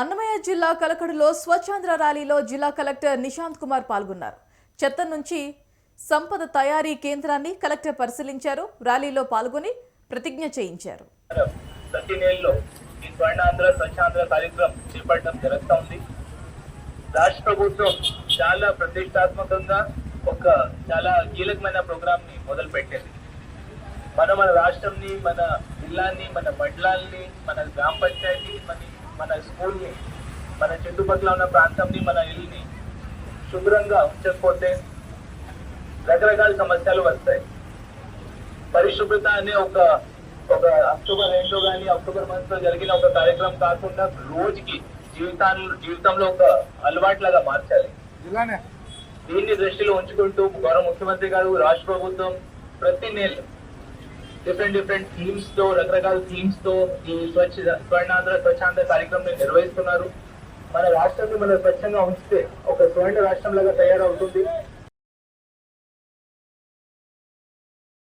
అన్నమయ్య జిల్లా కలకడలో స్వచ్ఛాంధ్ర ర్యాలీలో జిల్లా కలెక్టర్ నిశాంత్ కుమార్ పాల్గొన్నారు. చెత్త నుంచి సంపద తయారీ కేంద్రాన్ని కలెక్టర్ పరిశీలించారు. ర్యాలీలో పాల్గొని ప్రతిజ్ఞ చేయించారు. ప్రతి నెలలో ఈ స్వర్ణాంధ్ర స్వచ్ఛాంధ్ర కార్యక్రమం చేపట్టడం జరుగుతూ ఉంది. రాష్ట్ర ప్రభుత్వం చాలా ప్రతిష్టాత్మకంగా ఒక చాలా కీలకమైన ప్రోగ్రామ్ని మొదలు పెట్టింది మన మన రాష్ట్రంని మన జిల్లాని మన మండలాల్ని మన గ్రామ పంచాయతీ మన మన స్కూల్ని మన చుట్టుపక్కల ఉన్న ప్రాంతంని మన ఇల్లుని శుభ్రంగా ఉంచకపోతే రకరకాల సమస్యలు వస్తాయి. పరిశుభ్రత అనే ఒక ఒక అక్టోబర్ రెండో కానీ అక్టోబర్ మంత్లో జరిగిన ఒక కార్యక్రమం కాకుండా రోజుకి జీవితాన్ని జీవితంలో ఒక అలవాట్లాగా మార్చాలి. దీన్ని దృష్టిలో ఉంచుకుంటూ గౌరవ ముఖ్యమంత్రి గారు రాష్ట్ర ప్రభుత్వం ప్రతి నెల డిఫరెంట్ డిఫరెంట్ థీమ్స్తో రకరకాల థీమ్స్తో ఈ స్వచ్ఛ స్వర్ణాంధ్ర స్వచ్ఛాంధ్ర కార్యక్రమం నిర్వహిస్తున్నారు. మన రాష్ట్రాన్ని మనం స్వచ్ఛంగా ఉంచితే ఒక స్వర్ణ రాష్ట్రం లాగా తయారవుతుంది.